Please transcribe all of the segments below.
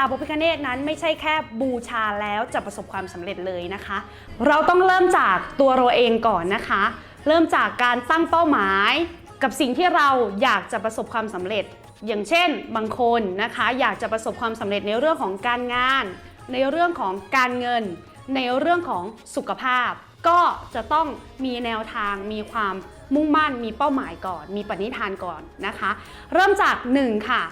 าพระพิฆเนศนั้นไม่ใช่แค่บูชาแล้วจะประสบความสำเร็จเลยนะคะ เราต้องเริ่มจากตัวเราเองก่อนนะคะ เริ่มจากการตั้งเป้าหมายกับสิ่งที่เราอยากจะประสบความสำเร็จ อย่างเช่น บางคนนะคะ อยากจะประสบความสำเร็จในเรื่องของการงาน ในเรื่องของการเงิน ในเรื่องของสุขภาพ ก็จะต้องมีแนวทางมีความมุ่งมั่นมีเป้าหมายก่อน มีปณิธานก่อนนะคะ เริ่มจาก 1 ค่ะ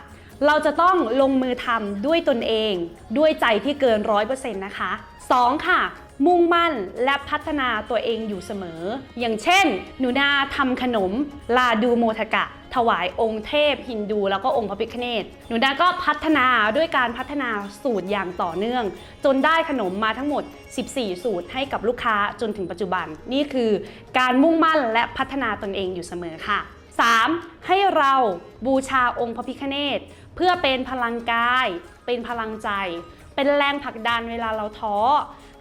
เราจะต้องลงมือทำด้วยตนเอง ด้วยใจที่เกิน100%นะคะ 2 ค่ะ มุ่งมั่นและพัฒนาตัวเองอยู่เสมอ อย่างเช่น หนูนาทำขนม ลาดูโมทกะ ถวายองค์เทพ ฮินดูแล้วก็องค์พระพิฆเนศหนูนาก็พัฒนาด้วยการพัฒนาสูตรอย่างต่อเนื่อง จนได้ขนมมาทั้งหมด 14 สูตรให้กับลูกค้าจนถึงปัจจุบัน นี่คือการมุ่งมั่นและพัฒนาตนเองอยู่เสมอค่ะ 3. ให้เราบูชาองค์พระพิฆเนศ เพื่อเป็นพลังกาย เป็นพลังใจ เป็นแรงผลักดันเวลาเราท้อ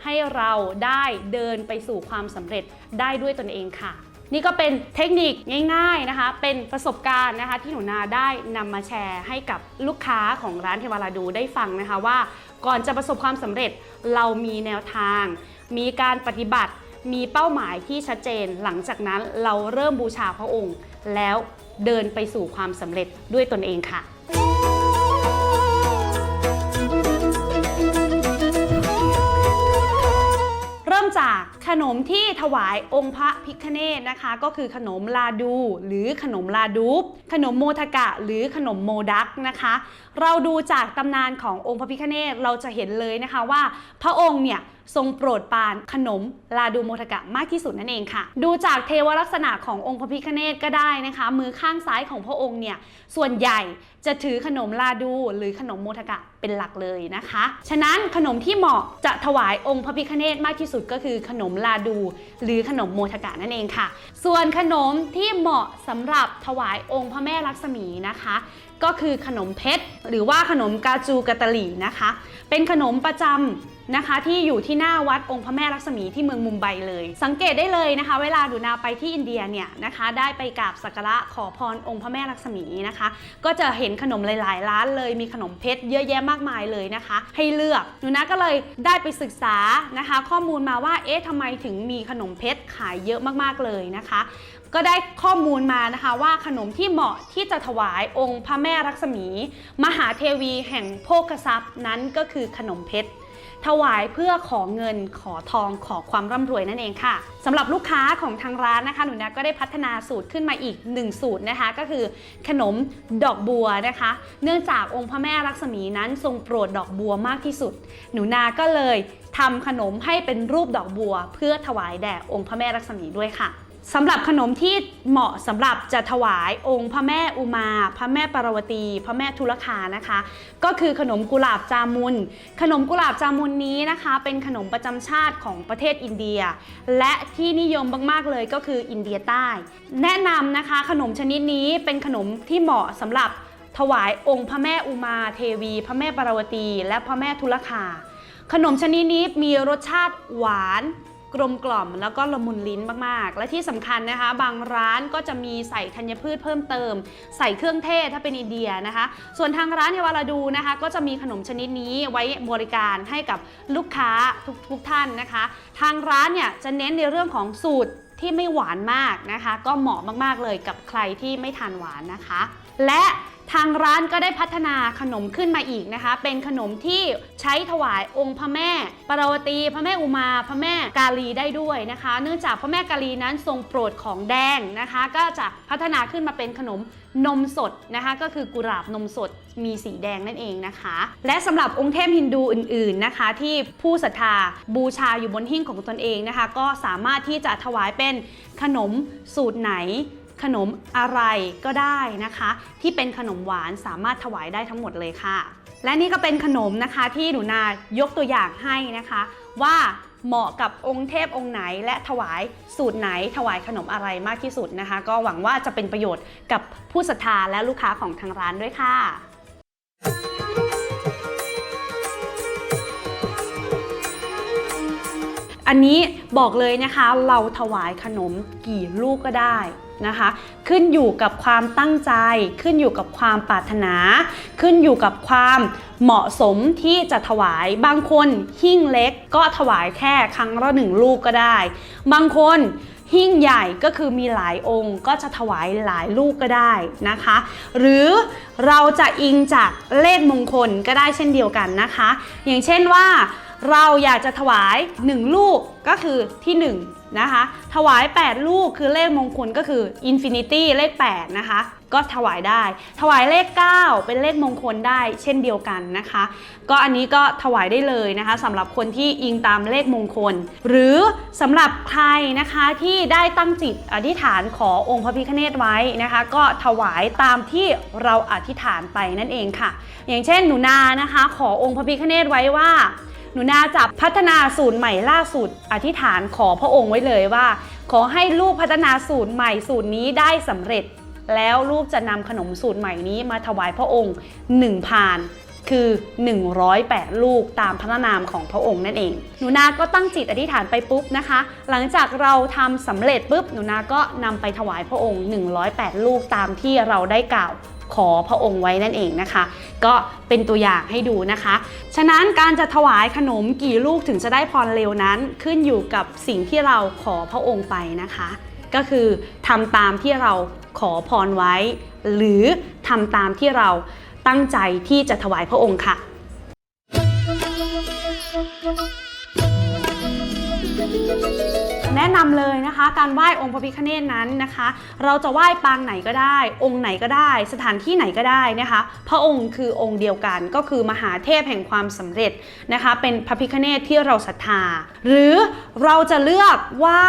ให้เราได้เดินไปสู่ความสำเร็จได้ด้วยตนเองค่ะ นี่ก็เป็นเทคนิคง่ายๆนะคะ เป็นประสบการณ์นะคะที่หนูนาได้นำมาแชร์ให้กับลูกค้าของร้านเทวาราดูได้ฟังนะคะว่า ก่อนจะประสบความสำเร็จเรามีแนวทาง มีการปฏิบัติมีเป้าหมายที่ชัดเจน หลังจากนั้นเราเริ่มบูชาพระองค์ แล้วเดินไปสู่ความสำเร็จด้วยตนเองค่ะ จากขนมที่ถวายองค์พระพิคเนศนะคะ ก็คือขนมลาดูหรือขนมลาดูขนมโมทกะหรือขนมโมดักนะคะ เราดูจากตำนานขององค์พระพิคเนศเราจะเห็นเลยนะคะว่าพระองค์เนี่ย ทรงโปรดปานขนมลาดูโมทกะมากที่สุดนั่นเองค่ะ ดูจากเทวลักษณะขององค์พระพิฆเนศก็ได้นะคะ มือข้างซ้ายของพระองค์เนี่ยส่วนใหญ่จะถือขนมลาดูหรือขนมโมทกะเป็นหลักเลยนะคะ ฉะนั้นขนมที่เหมาะจะถวายองค์พระพิฆเนศมากที่สุดก็คือขนมลาดู หรือขนมโมทกะนั่นเองค่ะ ส่วนขนมที่เหมาะสำหรับถวายองค์พระแม่ลักษมีนะคะ ก็คือขนมเพชรหรือว่าขนมกาจูกาตาลีนะคะ เป็นขนมประจำ นะคะ ที่อยู่ที่หน้าวัดองค์พระแม่ลักษมีที่เมืองมุมไบเลย สังเกตได้เลยนะคะ เวลาดูนาไปที่อินเดียเนี่ยนะคะ ได้ไปกราบสักการะขอพรองค์พระแม่ลักษมีนะคะ ก็จะเห็นขนมหลาย ๆ ร้านเลย มีขนมเพชรเยอะแยะมากมายเลยนะคะ ให้เลือกหนูนาก็เลยได้ไปศึกษานะคะ ข้อมูลมาว่าเอ๊ะทำไมถึงมีขนมเพชรขายเยอะมากๆเลยนะคะ ก็ได้ข้อมูลมานะคะว่าขนมที่เหมาะที่จะถวายองค์พระแม่รักษมี มหาเทวีแห่งโภคทรัพย์นั้นก็คือขนมเพชร ถวายเพื่อขอเงินขอทองขอความร่ำรวยนั่นเองค่ะสำหรับลูกค้าของทางร้านนะคะ หนูนาก็ได้พัฒนาสูตรขึ้นมาอีก 1 สูตรนะคะ ก็คือขนมดอกบัวนะคะ เนื่องจากองค์พระแม่รักษมีนั้นทรงโปรดดอกบัวมากที่สุด หนูนาก็เลยทำขนมให้เป็นรูปดอกบัว เพื่อถวายแด่องค์พระแม่รักษมีด้วยค่ะ สำหรับขนมที่เหมาะสำหรับจะถวายองค์พระแม่อุมา พระแม่ปารวตี พระแม่ทุลคานะคะ ก็คือขนมกุหลาบจามุน ขนมกุหลาบจามุนนี้นะคะ เป็นขนมประจำชาติของประเทศอินเดีย และที่นิยมมากๆเลยก็คืออินเดียใต้ แนะนำนะคะขนมชนิดนี้เป็นขนมที่เหมาะสำหรับถวายองค์พระแม่อุมาเทวี พระแม่ปารวตี และพระแม่ทุลคา ขนมชนิดนี้มีรสชาติหวาน กลมกล่อมแล้วก็ละมุนลิ้นมากๆ และที่สำคัญนะคะ บางร้านก็จะมีใส่ธัญพืชเพิ่มเติม ใส่เครื่องเทศถ้าเป็นอินเดียนะคะ ส่วนทางร้านเทวาราดูนะคะ ก็จะมีขนมชนิดนี้ไว้บริการให้กับลูกค้าทุกทุกท่านนะคะ ทางร้านเนี่ยจะเน้นในเรื่องของสูตรที่ไม่หวานมากนะคะ ก็เหมาะมากๆเลยกับใครที่ไม่ทานหวานนะคะ และทางร้านก็ได้พัฒนาขนมขึ้นมาอีกนะคะ เป็นขนมที่ใช้ถวายองค์พระแม่ปารวตี พระแม่อุมา พระแม่กาลีได้ด้วยนะคะ เนื่องจากพระแม่กาลีนั้นทรงโปรดของแดงนะคะ ก็จะพัฒนาขึ้นมาเป็นขนมนมสดนะคะ ก็คือกุหลาบนมสดมีสีแดงนั่นเองนะคะ และสำหรับองค์เทพฮินดูอื่น ๆนะคะ ที่ผู้ศรัทธาบูชาอยู่บนหิ้งของตนเองนะคะ ก็สามารถที่จะถวายเป็นขนมสูตรไหน ขนมอะไรก็ได้นะคะ ที่เป็นขนมหวานสามารถถวายได้ทั้งหมดเลยค่ะ และนี่ก็เป็นขนมนะคะที่หนูนายกตัวอย่างให้นะคะ ว่าเหมาะกับองค์เทพองค์ไหน และถวายสูตรไหนถวายขนมอะไรมากที่สุดนะคะ ก็หวังว่าจะเป็นประโยชน์กับผู้ศรัทธาและลูกค้าของทางร้านด้วยค่ะอันนี้บอกเลยนะคะเราถวายขนมกี่ลูกก็ได้ นะคะ ขึ้นอยู่กับความตั้งใจ ขึ้นอยู่กับความปรารถนา ขึ้นอยู่กับความเหมาะสมที่จะถวายบางคนหิ้งเล็กก็ถวายแค่ครั้งละหนึ่งลูกก็ได้ บางคนหิ้งใหญ่ก็คือมีหลายองค์ก็จะถวายหลายลูกก็ได้นะคะ หรือเราจะอิงจากเลขมงคลก็ได้เช่นเดียวกันนะคะ อย่างเช่นว่าเราอยากจะถวาย 1 ลูกก็คือที่1 นะคะ ถวาย 8 ลูกคือเลขมงคลก็คือ Infinity เลข 8 นะคะ ก็ถวายได้ ถวายเลข 9 เป็นเลขมงคลได้เช่นเดียวกันนะคะ ก็อันนี้ก็ถวายได้เลยนะคะสำหรับคนที่อิงตามเลขมงคล หรือสำหรับใครนะคะที่ได้ตั้งจิตอธิษฐานขอองค์พระพิฆเนศไว้นะคะ ก็ถวายตามที่เราอธิษฐานไปนั่นเองค่ะ อย่างเช่นหนูนานะคะ ขอองค์พระพิฆเนศไว้ว่า หนูนาจะพัฒนาสูตรใหม่ล่าสุด อธิษฐานขอพระองค์ไว้เลยว่า ขอให้ลูกพัฒนาสูตรใหม่สูตรนี้ได้สำเร็จ แล้วลูกจะนำขนมสูตรใหม่นี้มาถวายพระองค์1พานคือ 108 ลูกตามพระนามของพระองค์นั่นเอง หนูนา ก็ตั้งจิตอธิษฐานไปปุ๊บนะคะ หลังจากเราทำสำเร็จปุ๊บ หนูนา ก็นำไปถวายพระองค์ 108 ลูกตามที่เราได้กล่าว ขอพระองค์ไว้นั่นเองนะคะ ก็เป็นตัวอย่างให้ดูนะคะ ฉะนั้นการจะถวายขนมกี่ลูกถึงจะได้พรเร็วนั้นขึ้นอยู่กับสิ่งที่เราขอพระองค์ไปนะคะ ก็คือทำตามที่เราขอพรไว้ หรือทำตามที่เราตั้งใจที่จะถวายพระองค์ค่ะ แนะนำเลยนะคะ การไหว้องค์พระพิฆเนศนั้นนะคะ เราจะไหว้ปางไหนก็ได้ องค์ไหนก็ได้ สถานที่ไหนก็ได้นะคะ พระองค์คือองค์เดียวกันก็คือมหาเทพแห่งความสำเร็จนะคะ เป็นพระพิฆเนศที่เราศรัทธา หรือเราจะเลือกไหว้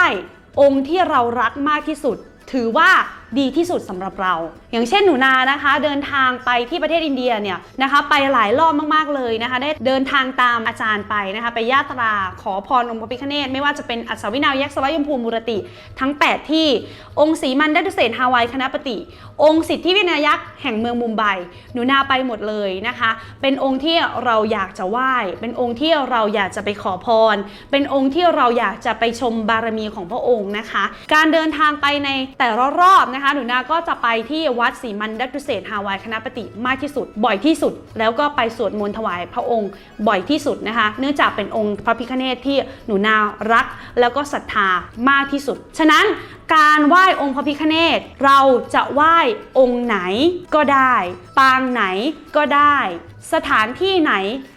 องค์ที่เรารักมากที่สุด ถือว่า ดีที่สุดสำหรับเรา อย่างเช่นหนูนานะคะ เดินทางไปที่ประเทศอินเดียเนี่ยนะคะไปหลายรอบมากๆเลยนะคะ ได้เดินทางตามอาจารย์ไปนะคะไปยาตราขอพรองค์พระพิฆเนศไม่ว่าจะเป็นอัศวินายักษ์สวายมพูมุรติ ทั้ง 8 ที่องค์ศรีมันดัตุเศษฮาวายคณะปฏิองค์สิทธิวินายักษ์แห่งเมืองมุมไบหนูนาไปหมดเลยนะคะ เป็นองค์ที่เราอยากจะไหว้ เป็นองค์ที่เราอยากจะไปขอพร เป็นองค์ที่เราอยากจะไปชมบารมีของพระองค์นะคะ การเดินทางไปในแต่ละรอบนะคะหนูนาก็จะไปที่วัดศรีมันดัตุเศษฮาวายคณะปฏิมากที่สุด บ่อยที่สุด แล้วก็ไปสวดมนต์ถวายพระองค์บ่อยที่สุดนะคะ เนื่องจากเป็นองค์พระพิฆเนศที่หนูนารัก แล้วก็ศรัทธามากที่สุด ฉะนั้นการไหว้องค์พระพิฆเนศเราจะไหว้องค์ไหนก็ได้ ปางไหนก็ได้ สถานที่ไหน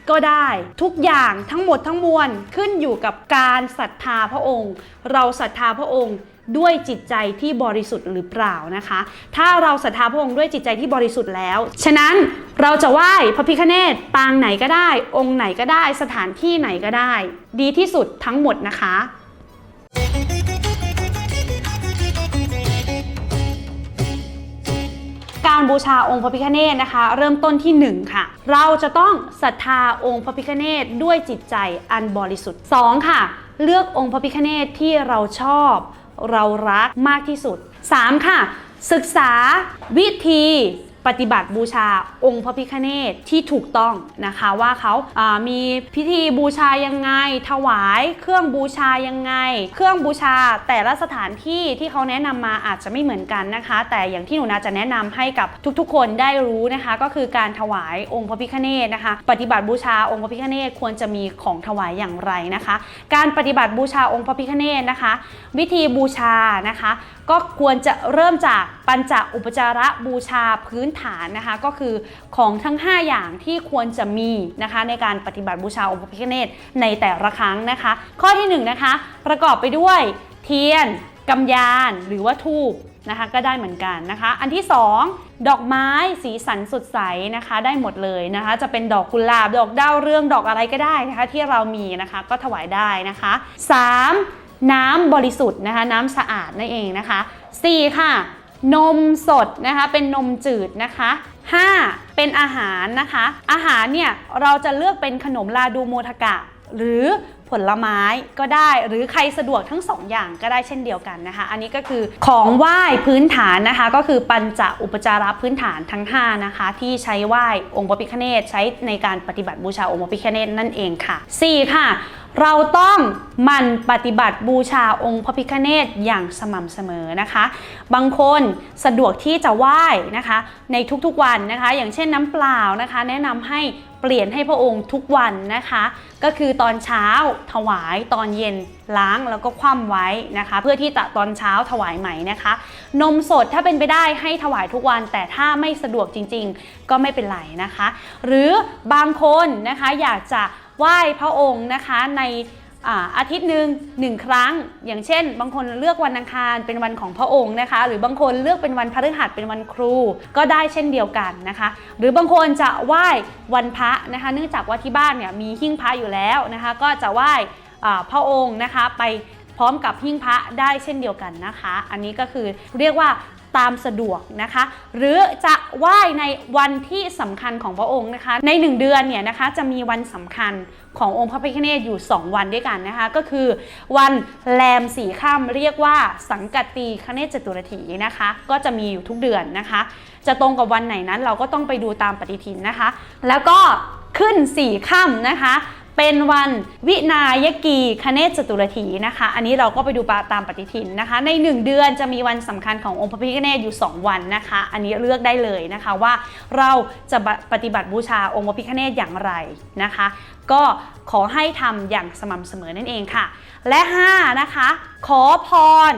ก็ได้ ทุกอย่างทั้งหมดทั้งมวลขึ้นอยู่กับการศรัทธาพระองค์ เราศรัทธาพระองค์ ด้วยจิตใจที่บริสุทธิ์หรือเปล่านะคะ ถ้าเราศรัทธาพระองค์ด้วยจิตใจที่บริสุทธิ์แล้ว ฉะนั้นเราจะไหว้พระพิฆเนศปางไหนก็ได้ องค์ไหนก็ได้ สถานที่ไหนก็ได้ ดีที่สุดทั้งหมดนะคะการบูชาองค์พระพิฆเนศนะคะ เริ่มต้นที่ 1 ค่ะ เราจะต้องศรัทธาองค์พระพิฆเนศด้วยจิตใจอันบริสุทธิ์ 2 ค่ะ เลือกองค์พระพิฆเนศที่เราชอบ เรารักมากที่สุด 3 ค่ะ ศึกษาวิธี ปฏิบัติบูชาองค์พระพิฆเนศที่ถูกต้องนะคะว่าเขาามีพิธีบูชายังไง ถวายเครื่องบูชายังไง เครื่องบูชาแต่ละสถานที่ที่เขาแนะนำมาอาจจะไม่เหมือนกันนะคะ แต่อย่างที่หนูนาจะแนะนำให้กับทุกๆ คนได้รู้นะคะ ก็คือการถวายองค์พระพิฆเนศนะคะ ปฏิบัติบูชาองค์พระพิฆเนศควรจะมีของถวายอย่างไรนะคะ การปฏิบัติบูชาองค์พระพิฆเนศนะคะ วิธีบูชานะคะ ก็ควรจะเริ่มจากปัญจอุปจาระบูชาพื้นฐานนะคะก็คือของทั้ง 5 อย่างที่ควรจะมีนะคะในการปฏิบัติบูชาองค์พระพิฆเนศในแต่ละครั้งนะคะ ข้อที่1นะคะประกอบไปด้วยเทียนกำยานหรือว่าทูบนะคะก็ได้เหมือนกันนะคะ อันที่ 2 ดอกไม้สีสันสดใสนะคะได้หมดเลยนะคะ จะเป็นดอกกุหลาบดอกดาวเรืองดอกอะไรก็ได้นะคะที่เรามีนะคะก็ถวายได้นะคะ 3. น้ำบริสุทธิ์นะคะน้ำสะอาดนั่นเองนะคะ 4. ค่ะ นมสดนะคะเป็นนมจืดนะคะ 5. เป็นอาหารนะคะ อาหารเนี่ยเราจะเลือกเป็นขนมลาดูโมทกะ หรือผลไม้ก็ได้หรือใครสะดวกทั้งสองอย่างก็ได้เช่นเดียวกันนะคะ อันนี้ก็คือของไหว้พื้นฐานนะคะ ก็คือปัญจอุปจาระพื้นฐานทั้ง 5 นะคะ ที่ใช้ไหว้องค์พระพิฆเนศใช้ในการปฏิบัติบูชาองค์พระพิฆเนศนั่นเองค่ะ 4. ค่ะ เราต้องมันปฏิบัติบูชาองค์พระพิฆเนศอย่างสม่ำเสมอนะคะ บางคนสะดวกที่จะไหว้นะคะ ในทุกๆวันนะคะ อย่างเช่นน้ำเปล่านะคะ แนะนำให้เปลี่ยนให้พระองค์ทุกวันนะคะ ก็คือตอนเช้าถวายตอนเย็นล้างแล้วก็คว่ำไว้นะคะ เพื่อที่จะตอนเช้าถวายใหม่นะคะ นมสดถ้าเป็นไปได้ให้ถวายทุกวัน แต่ถ้าไม่สะดวกจริง ๆ ก็ไม่เป็นไรนะคะ หรือบางคนนะคะอยากจะ ไหว้พระองค์นะคะในอาอาทิตย์หนึ่งหนึ่งครั้ง อย่างเช่น บางคนเลือกวันอังคารเป็นวันของพระองค์นะคะ หรือบางคนเลือกเป็นวันพฤหัสเป็นวันครู ก็ได้เช่นเดียวกันนะคะ หรือบางคนจะไหว้วันพระนะคะ เนื่องจากว่าที่บ้านเนี่ยมีหิ้งพระอยู่แล้วนะคะ ก็จะไหว้พระองค์นะคะไปพร้อมกับหิ้งพระได้เช่นเดียวกันนะคะ อันนี้ก็คือเรียกว่า ตามสะดวกนะคะ หรือจะไหว้ในวันที่สำคัญของพระองค์นะคะ ใน 1 เดือนเนี่ยนะคะจะมีวันสำคัญขององค์พระพิฆเนศอยู่ 2 วันด้วยกันนะคะ ก็คือวันแรมสี่ค่ำเรียกว่าสังกัตตีคเนศจตุรถีนะคะ ก็จะมีอยู่ทุกเดือนนะคะ จะตรงกับวันไหนนั้นเราก็ต้องไปดูตามปฏิทินนะคะ แล้วก็ขึ้นสี่ค่ำนะคะ เป็นวันวินายกีคเนศจตุรถีนะคะ อันนี้เราก็ไปดูตามปฏิทินนะคะ ใน 1 เดือนจะมีวันสำคัญขององค์พระพิฆเนศอยู่ 2 วันนะคะ อันนี้เลือกได้เลยนะคะว่าเราจะปฏิบัติบูชาองค์พระพิฆเนศอย่างไรนะคะ ก็ขอให้ทำอย่างสม่ำเสมอนั่นเองค่ะ และ5นะคะขอพร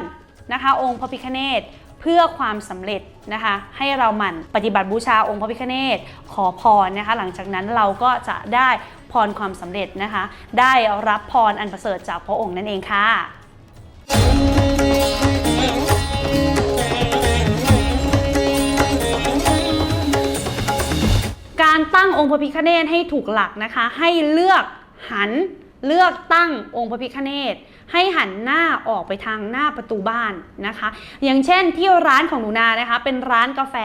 นะคะ องค์พระพิฆเนศเพื่อความสำเร็จนะคะ ให้เราหมั่นปฏิบัติบูชาองค์พระพิฆเนศขอพรนะคะ หลังจากนั้นเราก็จะได้ พรความสำเร็จนะคะ ได้รับพรอันประเสริฐจากพระองค์นั่นเองค่ะการตั้งองค์พระพิฆเนศให้ถูกหลักนะคะ ให้เลือกหันเลือกตั้งองค์พระพิฆเนศ ให้หันหน้าออกไปทางหน้าประตูบ้านนะคะ อย่างเช่นที่ร้านของหนูนานะคะ เป็นร้านกาแฟ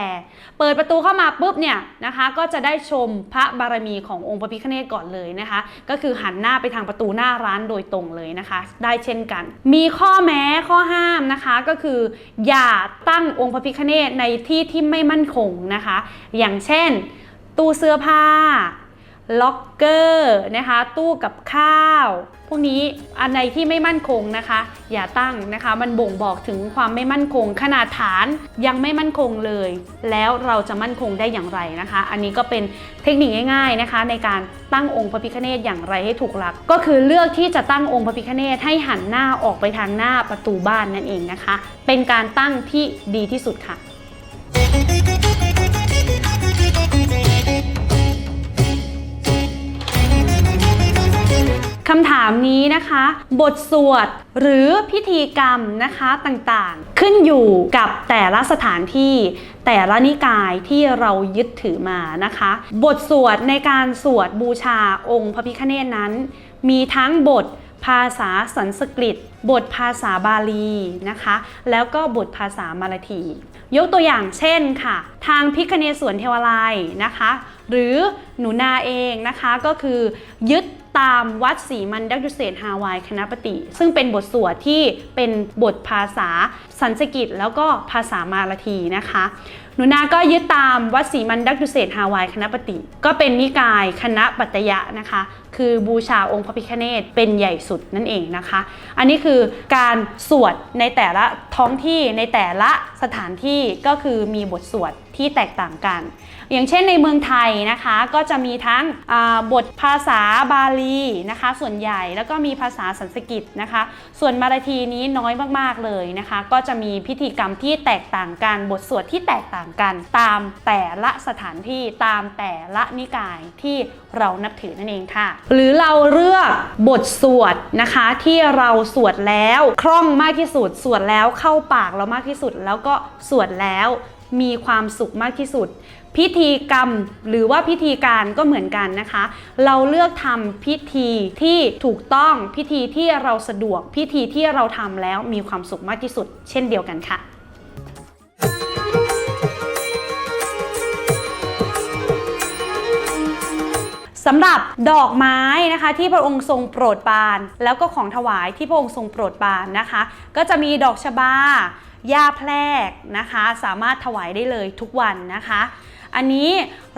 เปิดประตูเข้ามาปุ๊บเนี่ยนะคะ ก็จะได้ชมพระบารมีขององค์พระพิฆเนศก่อนเลยนะคะ ก็คือหันหน้าไปทางประตูหน้าร้านโดยตรงเลยนะคะ ได้เช่นกัน มีข้อแม้ข้อห้ามนะคะก็คือ อย่าตั้งองค์พระพิฆเนศในที่ที่ไม่มั่นคงนะคะ อย่างเช่น ตู้เสื้อผ้า ล็อกเกอร์นะคะ ตู้กับข้าว พวกนี้อันใดที่ไม่มั่นคงนะคะ อย่าตั้งนะคะ มันบ่งบอกถึงความไม่มั่นคง ขนาดฐานยังไม่มั่นคงเลย แล้วเราจะมั่นคงได้อย่างไรนะคะ อันนี้ก็เป็นเทคนิคง่ายๆนะคะ ในการตั้งองค์พระพิฆเนศอย่างไรให้ถูกหลัก ก็คือเลือกที่จะตั้งองค์พระพิฆเนศให้หันหน้าออกไปทางหน้าประตูบ้านนั่นเองนะคะ เป็นการตั้งที่ดีที่สุดค่ะ คำถามนี้นะคะ บทสวดหรือพิธีกรรมนะคะต่างๆ ขึ้นอยู่กับแต่ละสถานที่ แต่ละนิกายที่เรายึดถือมานะคะ บทสวดในการสวดบูชาองค์พระพิฆเนศนั้น มีทั้งบทภาษาสันสกฤต บทภาษาบาลีนะคะ แล้วก็บทภาษามาลาที ยกตัวอย่างเช่นค่ะ ทางพิคเนศวนเทวาลัยนะคะ หรือหนูนาเองนะคะก็คือยึด ตามวัดศรีมันดักดุเศษฮาวายคณะปฏิ ซึ่งเป็นบทสวดที่เป็นบทภาษาสันสกฤตแล้วก็ภาษามาลาทีนะคะ หนูนาก็ยึดตามวัดศรีมันดักดุเศษฮาวายคณะปฏิ ก็เป็นนิกายคณะปัตยะนะคะ คือบูชาองค์พระพิฆเนศเป็นใหญ่สุดนั่นเองนะคะ อันนี้คือการสวดในแต่ละท้องที่ในแต่ละสถานที่ก็คือมีบทสวดที่แตกต่างกัน อย่างเช่นในเมืองไทยนะคะก็จะมีทั้งบทภาษาบาลีนะคะส่วนใหญ่แล้วก็มีภาษาสันสกฤตนะคะ ส่วนมาราทีนี้น้อยมากๆเลยนะคะ ก็จะมีพิธีกรรมที่แตกต่างกัน บทสวดที่แตกต่างกัน ตามแต่ละสถานที่ตามแต่ละนิกายที่เรานับถือนั่นเองค่ะ หรือเราเลือกบทสวดนะคะที่เราสวดแล้วคล่องมากที่สุดสวดแล้วเข้าปากเรามากที่สุด แล้วก็สวดแล้วมีความสุขมากที่สุด พิธีกรรมหรือว่าพิธีการก็เหมือนกันนะคะ เราเลือกทำพิธีที่ถูกต้องพิธีที่เราสะดวกพิธีที่เราทำแล้วมีความสุขมากที่สุด เช่นเดียวกันค่ะสำหรับดอกไม้นะคะที่พระองค์ทรงโปรดปราน แล้วก็ของถวายที่พระองค์ทรงโปรดปรานนะคะ ก็จะมีดอกชบาหญ้าแพรกนะคะ สามารถถวายได้เลยทุกวันนะคะ อันนี้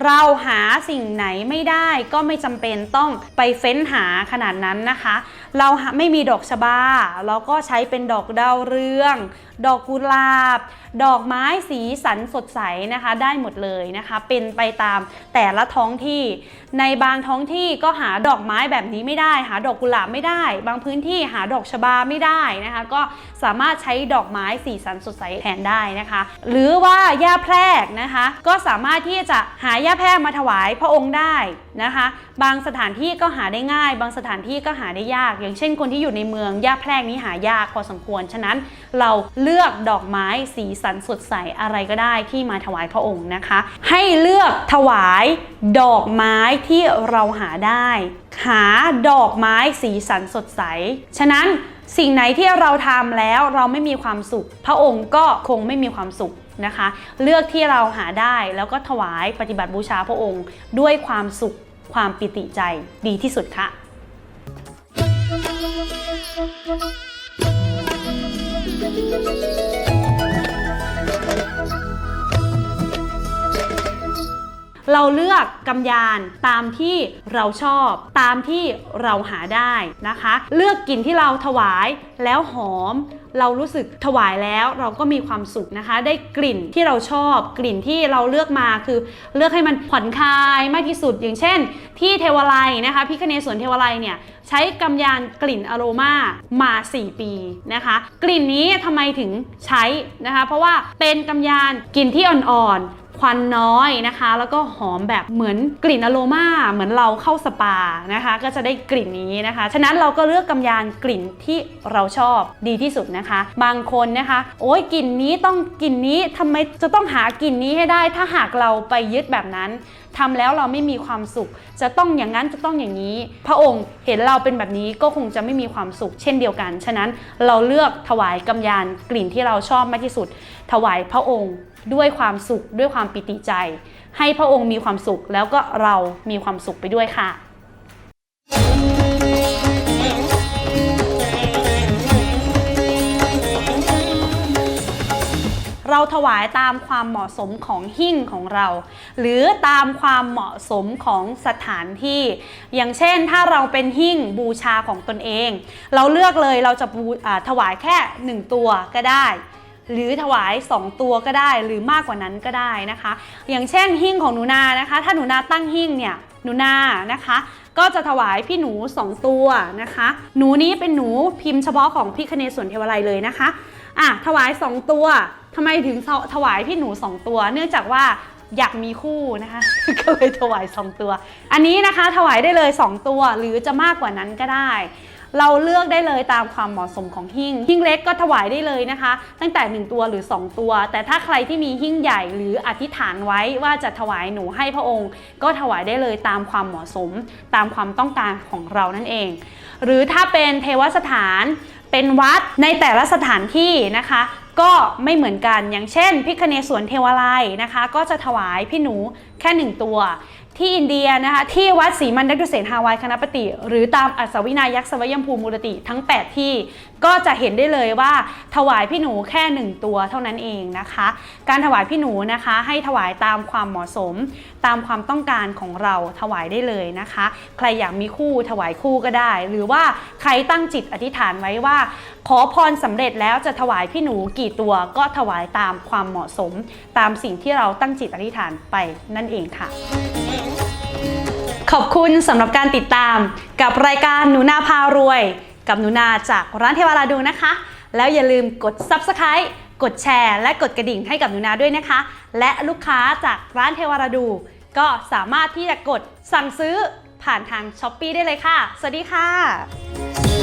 เราหาสิ่งไหนไม่ได้ก็ไม่จำเป็นต้องไปเฟ้นหาขนาดนั้นนะคะ เราไม่มีดอกชบา เราก็ใช้เป็นดอกดาวเรือง ดอกกุหลาบ ดอกไม้สีสันสดใสนะคะ ได้หมดเลยนะคะ เป็นไปตามแต่ละท้องที่ ในบางท้องที่ก็หาดอกไม้แบบนี้ไม่ได้ หาดอกกุหลาบไม่ได้ บางพื้นที่หาดอกชบาไม่ได้นะคะ ก็สามารถใช้ดอกไม้สีสันสดใสแทนได้นะคะ หรือว่าหญ้าแพรกนะคะ ก็สามารถที่จะหาหญ้าแพรกมาถวายพระองค์ได้นะคะ บางสถานที่ก็หาได้ง่าย บางสถานที่ก็หาได้ยากอย่างเช่นคนที่อยู่ในเมืองหญ้าแพรกนี้หายากพอสมควร ฉะนั้นเราเลือกดอกไม้สีสันสดใสอะไรก็ได้ที่มาถวายพระองค์นะคะ ให้เลือกถวายดอกไม้ที่เราหาได้ หาดอกไม้สีสันสดใส ฉะนั้นสิ่งไหนที่เราทำแล้วเราไม่มีความสุข พระองค์ก็คงไม่มีความสุขนะคะ เลือกที่เราหาได้แล้วก็ถวายปฏิบัติบูชาพระองค์ด้วยความสุขความปิติใจดีที่สุดค่ะ เราเลือกกำยานตามที่เราชอบ ตามที่เราหาได้นะคะ เลือกกลิ่นที่เราถวายแล้วหอม เรารู้สึกถวายแล้วเราก็มีความสุขนะคะ ได้กลิ่นที่เราชอบกลิ่นที่เราเลือกมาคือเลือกให้มันผ่อนคลายมากที่สุด อย่างเช่น ที่เทวาลัยนะคะพิคเนสวนเทวาลัยเนี่ยใช้กำยานกลิ่นอโรมามา 4 ปีนะคะ กลิ่นนี้ทำไมถึงใช้นะคะ เพราะว่าเป็นกำยานกลิ่นที่อ่อนๆ ควันน้อยนะคะ แล้วก็หอมแบบเหมือนกลิ่นอโรมาเหมือนเราเข้าสปานะคะ ก็จะได้กลิ่นนี้นะคะ ฉะนั้นเราก็เลือกกำยานกลิ่นที่เราชอบดีที่สุดนะคะ บางคนนะคะ โอ้ยกลิ่นนี้ต้องกลิ่นนี้ทำไมจะต้องหากลิ่นนี้ให้ได้ ถ้าหากเราไปยึดแบบนั้นทำแล้วเราไม่มีความสุข จะต้องอย่างนั้นจะต้องอย่างนี้ พระองค์เห็นเราเป็นแบบนี้ก็คงจะไม่มีความสุข เช่นเดียวกัน ฉะนั้นเราเลือกถวายกำยานกลิ่นที่เราชอบมากที่สุด ถวายพระองค์ ด้วยความสุขด้วยความปิติใจ ให้พระองค์มีความสุขแล้วก็เรามีความสุขไปด้วยค่ะเราถวายตามความเหมาะสมของหิ้งของเรา หรือตามความเหมาะสมของสถานที่ อย่างเช่นถ้าเราเป็นหิ้งบูชาของตนเอง เราเลือกเลยเราจะบูถวายแค่ 1 ตัวก็ได้ หรือถวาย 2 ตัวก็ได้หรือมากกว่านั้นก็ได้นะคะ อย่างเช่นหิ้งของหนูนานะคะ ถ้าหนูนาตั้งหิ้งเนี่ยหนูนานะคะ ก็จะถวายพี่หนู 2 ตัวนะคะ หนูนี้เป็นหนูพิมพ์เฉพาะของพี่คเนศวรเทวาลัยเลยนะคะอะถวาย 2 ตัวทำไมถึงถวายพี่หนู 2 ตัว เนื่องจากว่าอยากมีคู่นะคะ ก็เลยถวาย 2 ตัว อันนี้นะคะถวายได้เลย 2 ตัวหรือจะมากกว่านั้นก็ได้ เราเลือกได้เลยตามความเหมาะสมของหิ้งหิ้งเล็กก็ถวายได้เลยนะคะ ตั้งแต่ 1 ตัวหรือ 2 ตัว แต่ถ้าใครที่มีหิ้งใหญ่หรืออธิษฐานไว้ว่าจะถวายหนูให้พระองค์ ก็ถวายได้เลยตามความเหมาะสม ตามความต้องการของเรานั่นเอง หรือถ้าเป็นเทวสถานเป็นวัดในแต่ละสถานที่นะคะ ก็ไม่เหมือนกันอย่างเช่น พิคเนศวรเทวาลัยนะคะ ก็จะถวายพี่หนูแค่หนึ่งตัว ที่อินเดียนะคะที่วัดศรีมันดักดุเสนฮาวายคณะปฏิหรือตามอัศวินายักษ์สวยัมพูมูรติทั้ง 8 ที่ก็จะเห็นได้เลยว่าถวายพี่หนูแค่ 1 ตัวเท่านั้นเองนะคะ การถวายพี่หนูนะคะให้ถวายตามความเหมาะสม ตามความต้องการของเราถวายได้เลยนะคะ ใครอยากมีคู่ถวายคู่ก็ได้ หรือว่าใครตั้งจิตอธิษฐานไว้ว่า ขอพรสำเร็จแล้วจะถวายพี่หนูกี่ตัวก็ถวายตามความเหมาะสม ตามสิ่งที่เราตั้งจิตอธิษฐานไปนั่นเองค่ะ ขอบคุณสำหรับการติดตามกับรายการหนูนาพารวย กับหนูนาจากร้านเทวาราดูนะคะ แล้วอย่าลืมกด Subscribe กดแชร์ และกดกระดิ่งให้กับหนูนาด้วยนะคะ และลูกค้าจากร้านเทวาราดู ก็สามารถที่จะกดสั่งซื้อผ่านทาง s h อ p e e ได้เลยค่ะ สวัสดีค่ะ